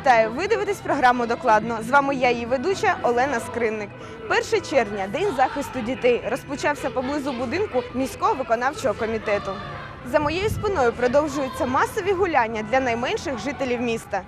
Вітаю! Ви дивитесь програму докладно. З вами я, її ведуча Олена Скринник. 1 червня, день захисту дітей, розпочався поблизу будинку міського виконавчого комітету. За моєю спиною продовжуються масові гуляння для найменших жителів міста.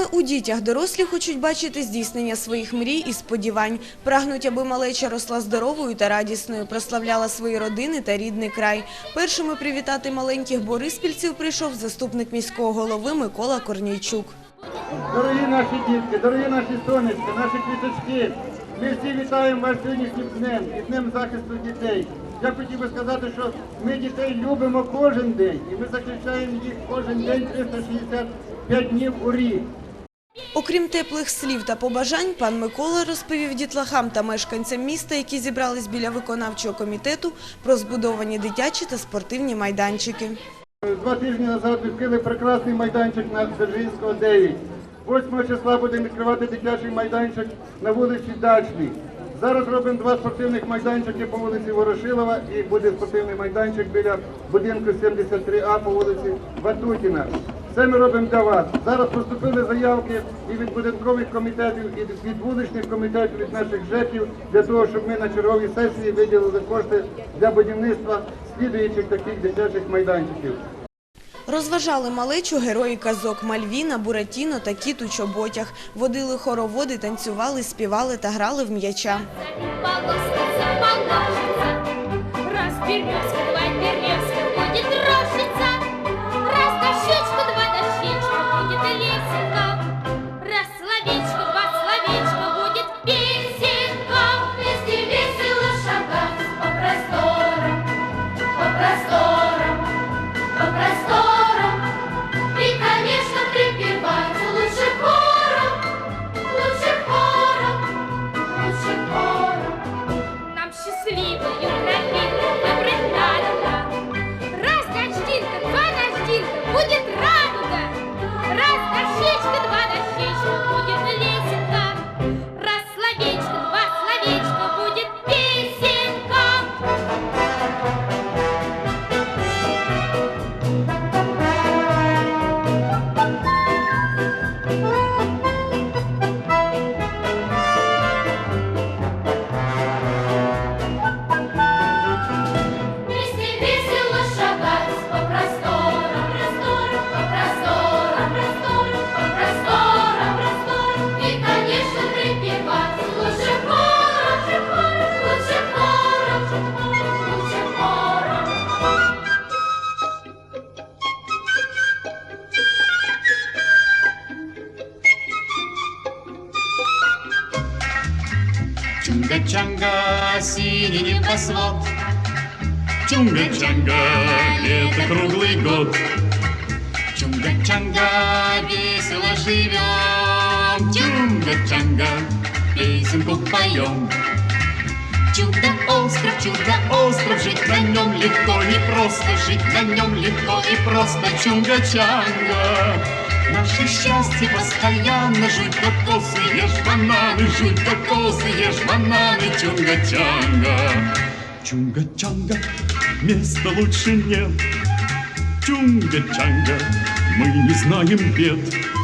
Саме у дітях дорослі хочуть бачити здійснення своїх мрій і сподівань. Прагнуть, аби малеча росла здоровою та радісною, прославляла свої родини та рідний край. Першими привітати маленьких бориспільців прийшов заступник міського голови Микола Корнійчук. Дорогі наші дітки, дорогі наші сонечки, наші квіточки, ми всі вітаємо вас сьогоднішнім днем і днем захисту дітей. Я хотів би сказати, що ми дітей любимо кожен день, і ми захищаємо їх кожен день 365 днів у рік. Окрім теплих слів та побажань, пан Микола розповів дітлахам та мешканцям міста, які зібрались біля виконавчого комітету, про збудовані дитячі та спортивні майданчики. Два тижні назад відкрили прекрасний майданчик на Дзержинського 9. 8 числа будемо відкривати дитячий майданчик на вулиці Дачній. Зараз робимо два спортивних майданчики по вулиці Ворошилова і буде спортивний майданчик біля будинку 73А по вулиці Ватутіна. Все ми робимо для вас. Зараз поступили заявки і від будинкових комітетів, і від вуличних комітетів, від наших ЖЕКів, для того, щоб ми на черговій сесії виділили кошти для будівництва слідуючих таких дитячих майданчиків. Розважали малечу герої казок Мальвіна, Буратіно та Кіт у чоботях. Водили хороводи, танцювали, співали та грали в м'яча. Раз березка, два березка песенку поем. Чудо-остров, чудо-остров, жить на нем легко и просто, жить на нем легко и просто. Чунга-чанга, наше счастье постоянно, жуть кокосы, ешь бананы, жуть кокосы, ешь бананы, чунга-чанга. Чунга-чанга, места лучше нет. Чунга-чанга, мы не знаем бед.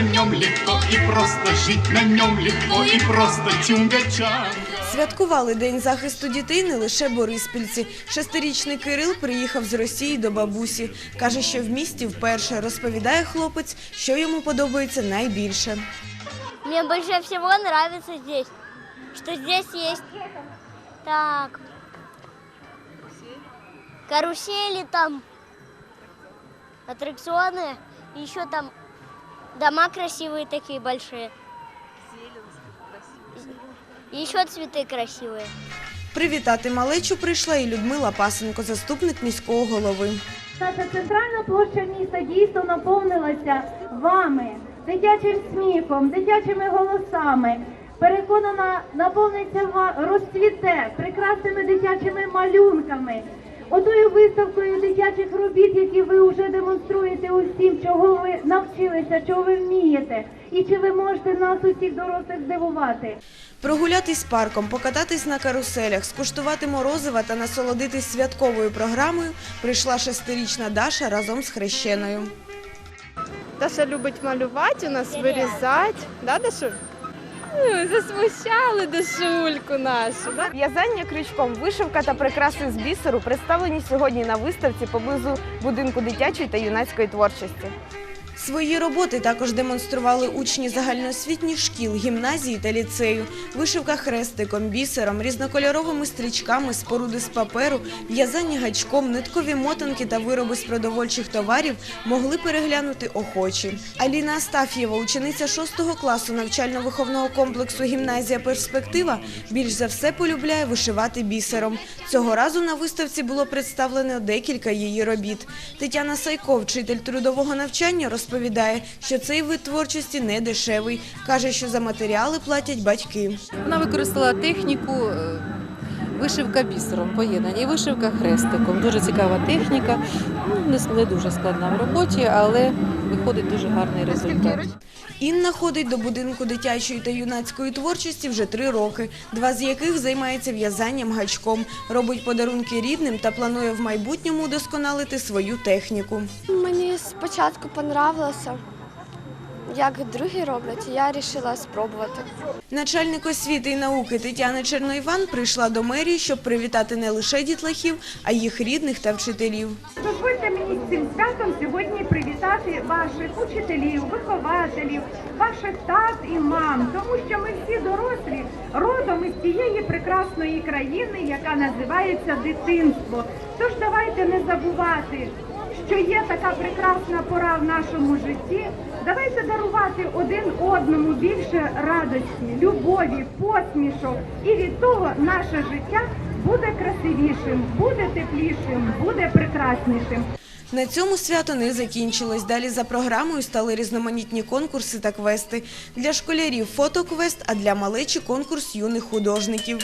На нем легко и просто, жить на нем легко и просто, чунга-чанга. Святкували День захисту дітей не лише бориспільці. Шестирічний Кирил приїхав з Росії до бабусі. Каже, що в місті вперше розповідає хлопець, що йому подобається найбільше. Мне больше всего нравится здесь, что здесь есть так карусели там, аттракционы, еще там дома красивые такие большие. И еще цветы красивые. Привітати малечу прийшла і Людмила Пасенко, заступник міського голови. Наша центральна площа міста дійсно наповнилася вами, дитячим сміхом, дитячими голосами. Переконана, наповниться ва- розцвіте прекрасними дитячими малюнками. Отою виставкою дитячих робіт, які ви вже демонструєте усім, чого ви навчилися, чого ви вмієте, і чи ви можете нас усіх дорослих здивувати. Прогулятись парком, покататись на каруселях, скуштувати морозива та насолодитись святковою програмою прийшла шестирічна Даша разом з хрещеною. Даша любить малювати, у нас вирізати. Да, Дашу? Засмущали дошульку нашу. В'язання крючком, вишивка та прикраси з бісеру представлені сьогодні на виставці поблизу будинку дитячої та юнацької творчості. Свої роботи також демонстрували учні загальноосвітніх шкіл, гімназії та ліцею. Вишивка хрестиком, бісером, різнокольоровими стрічками, споруди з паперу, в'язання гачком, ниткові мотанки та вироби з продовольчих товарів могли переглянути охочі. Аліна Астаф'єва, учениця 6 класу навчально-виховного комплексу «Гімназія Перспектива», більш за все полюбляє вишивати бісером. Цього разу на виставці було представлено декілька її робіт. Тетяна Сайко, вчитель трудового навчання, розповідає, що цей вид творчості не дешевий. Каже, що за матеріали платять батьки. Вона використала техніку е, вишивка бісером, поєднання і вишивка хрестиком. Дуже цікава техніка, ну, не дуже складна в роботі, але виходить дуже гарний результат. Інна ходить до будинку дитячої та юнацької творчості вже три роки, два з яких займається в'язанням гачком, робить подарунки рідним та планує в майбутньому удосконалити свою техніку. Мені спочатку понравилося, як другі роблять, я вирішила спробувати. Начальник освіти і науки Тетяна Черноїван прийшла до мерії, щоб привітати не лише дітлахів, а й їх рідних та вчителів. Дозвольте мені з цим святом сьогодні привітати ваших учителів, вихователів, ваших тат і мам, тому що ми всі дорослі родом із тієї прекрасної країни, яка називається дитинство. Тож давайте не забувати, що є така прекрасна пора в нашому житті. Давайте дарувати один одному більше радості, любові, посмішок, і від того наше життя буде красивішим, буде теплішим, буде прекраснішим. На цьому свято не закінчилось. Далі за програмою стали різноманітні конкурси та квести. Для школярів фотоквест, а для малечі конкурс юних художників.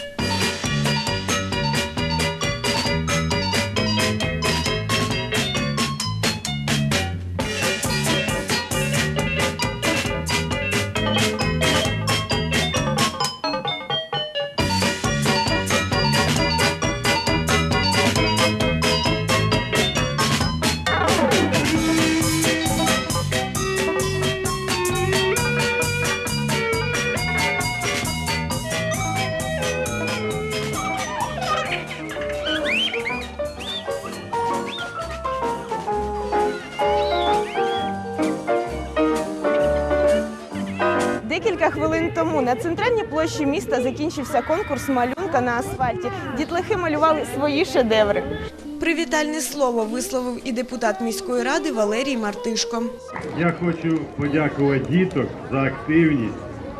Декілька хвилин тому на центральній площі міста закінчився конкурс малюнка на асфальті. Дітлахи малювали свої шедеври. Привітальне слово висловив і депутат міської ради Валерій Мартишко. Я хочу подякувати діток за активність.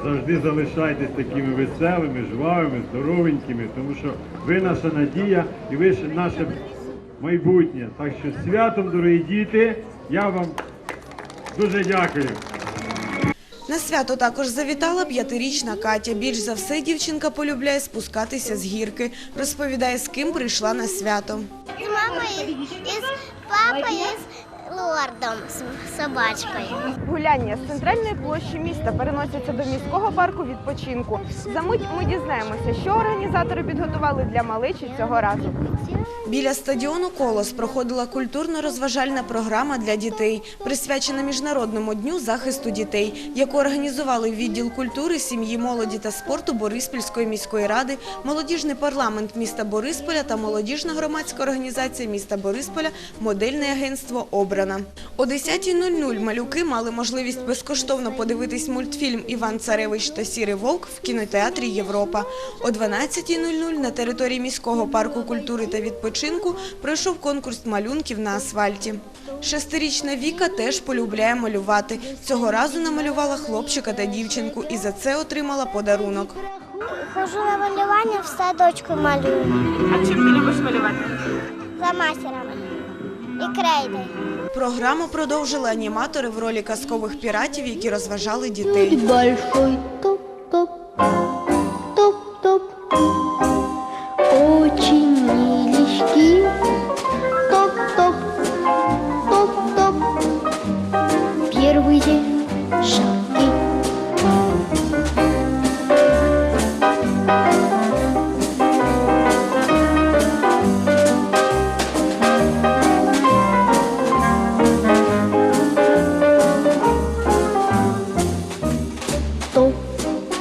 Завжди залишайтесь такими веселими, жвавими, здоровенькими, тому що ви наша надія і ви ж наше майбутнє. Так що святом, дорогі діти, я вам дуже дякую. На свято також завітала п'ятирічна Катя. Більш за все дівчинка полюбляє спускатися з гірки. Розповідає, з ким прийшла на свято. З мамою, з папою, лордом, с собачкой. Гуляння з центральної площі міста переносяться до міського парку відпочинку. За мить ми дізнаємося, що організатори підготували для малечі цього разу. Біля стадіону Колос проходила культурно-розважальна програма для дітей, присвячена Міжнародному дню захисту дітей, яку організували відділ культури, сім'ї, молоді та спорту Бориспільської міської ради, молодіжний парламент міста Борисполя та молодіжна громадська організація міста Борисполя, модельне агентство Образ. Зібрана. О 10.00 малюки мали можливість безкоштовно подивитись мультфільм Іван Царевич та Сірий Вовк в кінотеатрі Європа. О 12.00 на території міського парку культури та відпочинку пройшов конкурс малюнків на асфальті. Шестирічна Віка теж полюбляє малювати. Цього разу намалювала хлопчика та дівчинку і за це отримала подарунок. Хожу на малювання, в садочку малюю. А чим ти любиш малювати? За мастерами. І крейдою. Програму продовжили аніматори в ролі казкових піратів, які розважали дітей.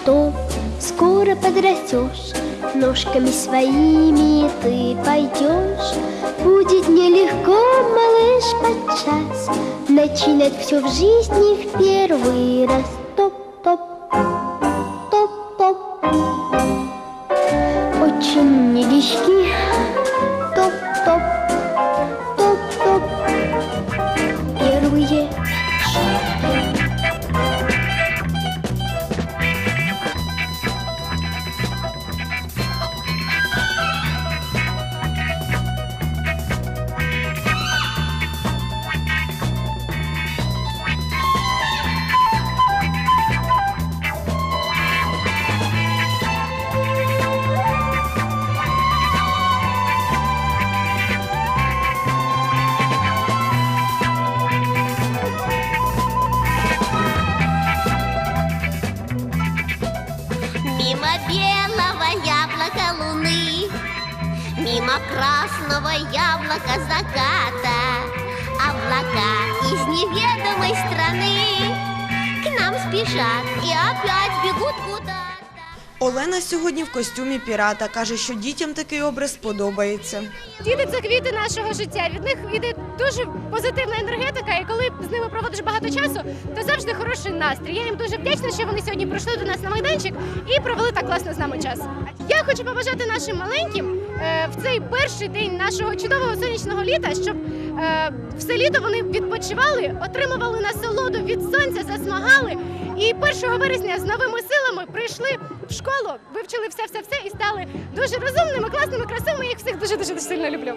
Топ-топ, скоро подрастешь, ножками своими ты пойдешь. Будет нелегко, малыш, подчас, начинать все в жизни в первый раз. Красного яблока заката, Облака из неведомой страны К нам спешат и опять бегут куда-то. Олена сьогодні в костюмі пірата. Каже, що дітям такий образ подобається. Діти це квіти нашого життя. Від них іде дуже позитивна енергетика, і коли з ними проводиш багато часу, то завжди хороший настрій. Я їм дуже вдячна, що вони сьогодні прийшли до нас на майданчик і провели так класно з нами час. Я хочу побажати нашим маленьким в цей перший день нашого чудового сонячного літа, щоб е, все літо вони відпочивали, отримували насолоду від сонця, засмагали. І 1 вересня з новими силами прийшли в школу, вивчили все, все, все і стали дуже розумними, класними, красивими. Я їх всіх дуже дуже сильно люблю.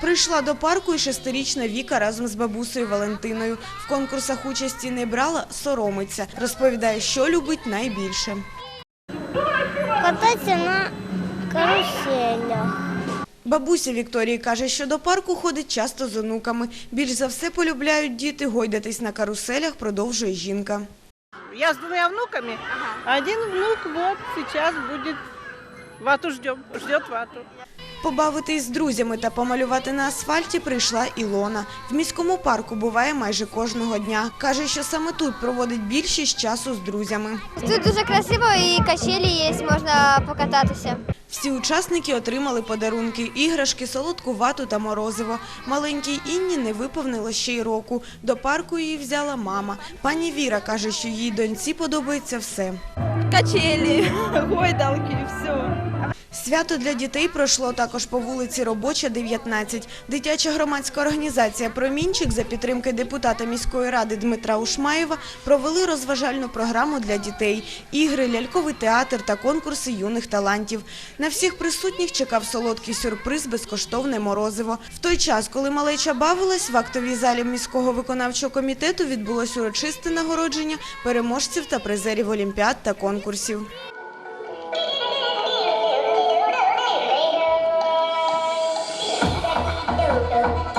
Прийшла до парку і шестирічна Віка разом з бабусею Валентиною. В конкурсах участі не брала, соромиться. Розповідає, що любить найбільше. Кататися на каруселях. Бабуся Вікторії каже, що до парку ходить часто з онуками. Більш за все полюбляють діти гойдатись на каруселях, продовжує жінка. Я з двома внуками. Один внук вот сейчас будет вату ждем, ждет вату. Побавитись з друзями та помалювати на асфальті прийшла Ілона. В міському парку буває майже кожного дня. Каже, що саме тут проводить більшість часу з друзями. Тут дуже красиво і качелі є, можна покататися. Всі учасники отримали подарунки, іграшки, солодку вату та морозиво. Маленькій Інні не виповнило ще й року. До парку її взяла мама. Пані Віра каже, що їй доньці подобається все. Качели, гойдалки, все. Свято для дітей пройшло також по вулиці Робоча, 19. Дитяча громадська організація «Промінчик» за підтримки депутата міської ради Дмитра Ушмаєва провели розважальну програму для дітей, ігри, ляльковий театр та конкурси юних талантів. На всіх присутніх чекав солодкий сюрприз, безкоштовне морозиво. В той час, коли малеча бавилась, в актовій залі міського виконавчого комітету відбулось урочисте нагородження переможців та призерів олімпіад та конкурсів. Đồ.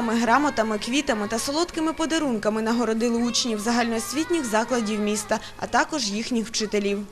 кавами, грамотами, квітами та солодкими подарунками нагородили учнів загальноосвітніх закладів міста, а також їхніх вчителів.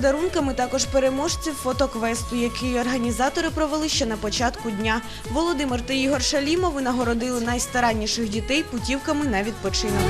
подарунками також переможців фотоквесту, який організатори провели ще на початку дня. Володимир та Ігор Шалімови нагородили найстаранніших дітей путівками на відпочинок.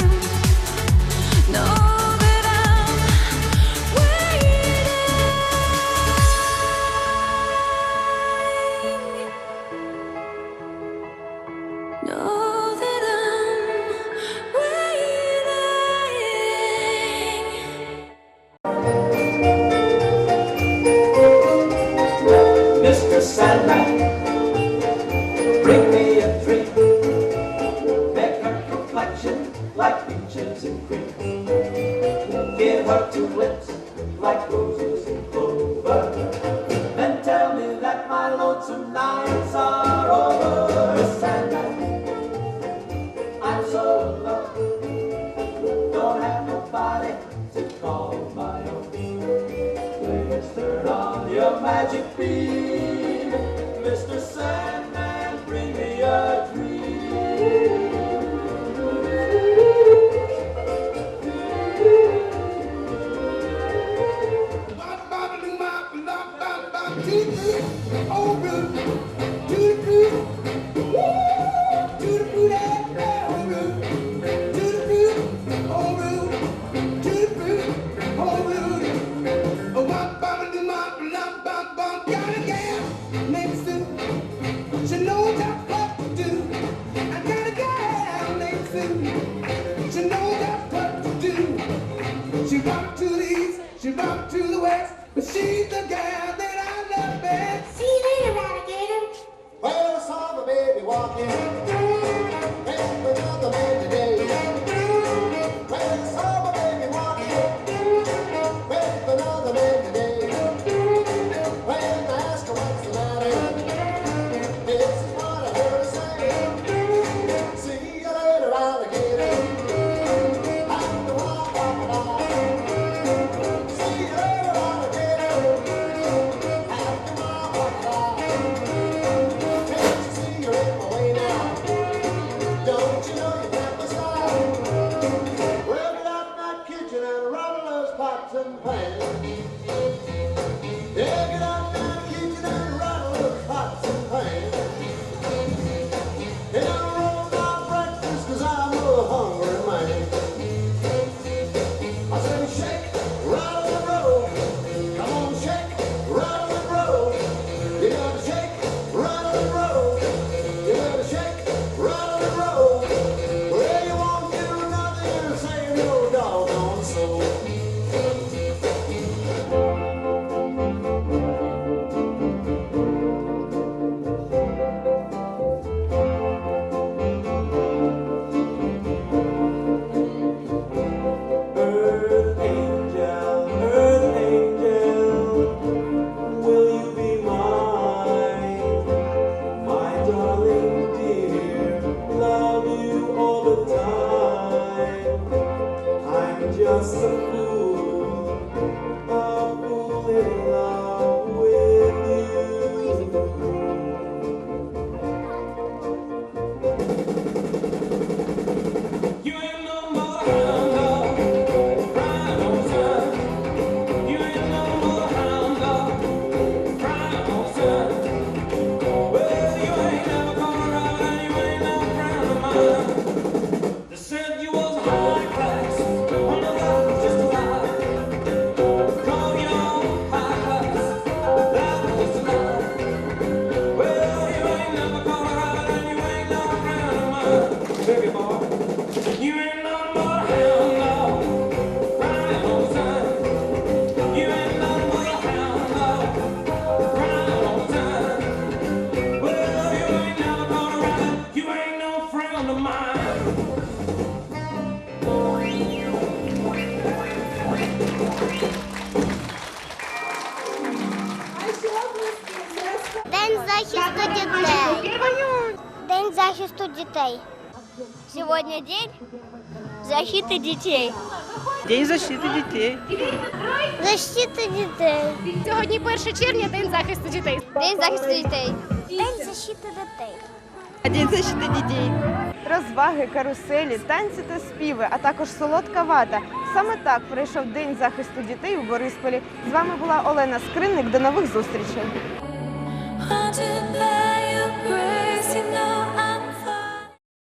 de Cristo. so детей. Сегодня день защиты детей. День защити дітей. Защита дітей. Сьогодні 1 червня день захисту дітей. День захисту дітей. День защити дітей. День защити дітей. Розваги, каруселі, танці та співи, а також солодка вата. Саме так пройшов день захисту дітей у Борисполі. З вами була Олена Скринник. До нових зустрічей.